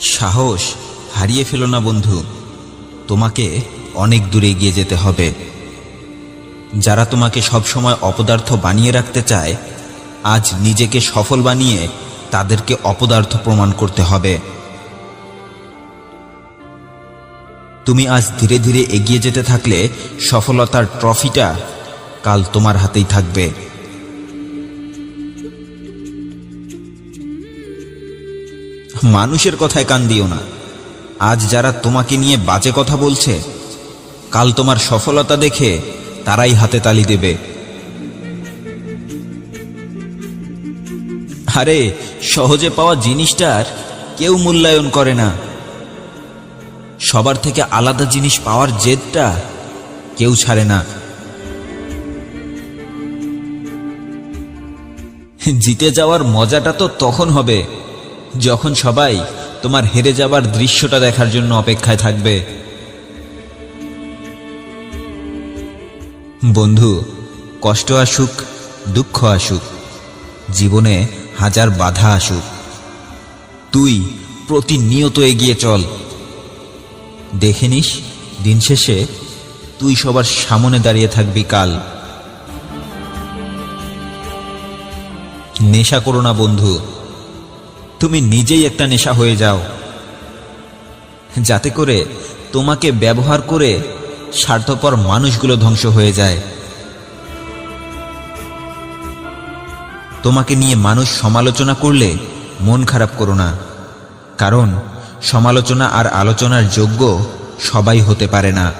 সাহস হারিয়ে ফেলো না, বন্ধু। তোমাকে অনেক দূরে এগিয়ে যেতে হবে। যারা তোমাকে সবসময় অপদার্থ বানিয়ে রাখতে চায়, আজ নিজেকে সফল বানিয়ে তাদেরকে অপদার্থ প্রমাণ করতে হবে। তুমি আজ ধীরে ধীরে এগিয়ে যেতে থাকলে সফলতার ট্রফিটা কাল তোমার হাতেই থাকবে। মানুষের কথায় কান দিও না। আজ যারা তোমাকে নিয়ে বাজে কথা বলছে, কাল তোমার সফলতা দেখে তারাই হাতে তালি দেবে। আরে, সহজে পাওয়া জিনিসটার কেউ মূল্যায়ন করে না। সবার থেকে আলাদা জিনিস পাওয়ার জেদটা কেউ ছাড়ে না। জিতে যাওয়ার মজাটা তো তখন হবে। যখন সবাই তোমার হেরে যাবার দৃশ্যটা দেখার জন্য অপেক্ষায় থাকবে। বন্ধু, কষ্ট আসুক, দুঃখ আসুক, জীবনে হাজার বাধা আসুক। তুই প্রতিনিয়ত এগিয়ে চল। দেখে নিস, দিন শেষে তুই সবার সামনে দাঁড়িয়ে থাকবি কাল। নেশা করো না বন্ধু। তুমি নিজেই একটা নেশা হয়ে যাও। যাতে করে তোমাকে ব্যবহার করে স্বার্থপর মানুষগুলো ধ্বংস হয়ে যায়। তোমাকে নিয়ে মানুষ সমালোচনা করলে মন খারাপ করো না। কারণ সমালোচনা আর আলোচনার যোগ্য সবাই হতে পারে না।